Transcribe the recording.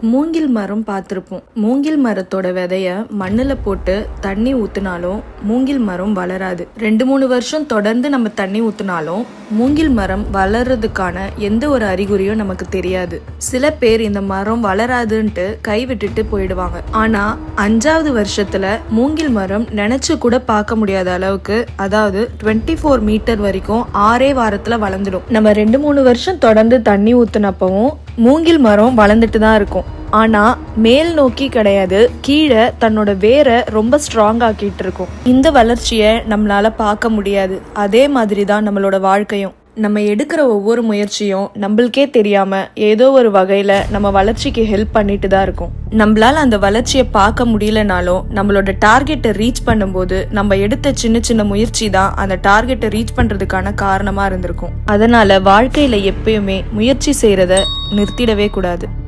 மூங்கில் மரம் பார்த்துருப்போம். மூங்கில் மரத்தோட விதைய மண்ணில் போட்டு தண்ணி ஊற்றினாலும் மூங்கில் மரம் வளராது. ரெண்டு மூணு வருஷம் தொடர்ந்து நம்ம தண்ணி ஊற்றினாலும் மூங்கில் மரம் வளர்றதுக்கான எந்த ஒரு அறிகுறியும் நமக்கு தெரியாது. சில பேர் இந்த மரம் வளராதுன்ட்டு கை விட்டுட்டு போயிடுவாங்க. ஆனா அஞ்சாவது வருஷத்துல மூங்கில் மரம் நினைச்சு கூட பார்க்க முடியாத அளவுக்கு அதாவது 24 ஃபோர் மீட்டர் வரைக்கும் ஆறே வாரத்துல வளர்ந்துடும். நம்ம ரெண்டு மூணு வருஷம் தொடர்ந்து தண்ணி ஊத்துனப்பவும் மூங்கில் மரம் வளர்ந்துட்டு தான் இருக்கும். ஆனா மேல் நோக்கி கிடையாது கீழே தன்னோட வேரை ரொம்ப ஸ்ட்ராங் ஆக்கிட்டு இருக்கும். இந்த வளர்ச்சியை நம்மளால பார்க்க முடியாது. அதே மாதிரி தான் நம்மளோட வாழ்க்கையும். நம்ம எடுக்கிற ஒவ்வொரு முயற்சியும் நம்மளுக்கே தெரியாம ஏதோ ஒரு வகையில நம்ம வளர்ச்சிக்கு ஹெல்ப் பண்ணிட்டு தான் இருக்கும். நம்மளால அந்த வளர்ச்சியை பார்க்க முடியலனாலும் நம்மளோட டார்கெட்டை ரீச் பண்ணும்போது நம்ம எடுத்த சின்ன சின்ன முயற்சி தான் அந்த டார்கெட்டை ரீச் பண்றதுக்கான காரணமா இருந்திருக்கும். அதனால வாழ்க்கையில எப்பயுமே முயற்சி செய்யறத நிறுத்திடவே கூடாது.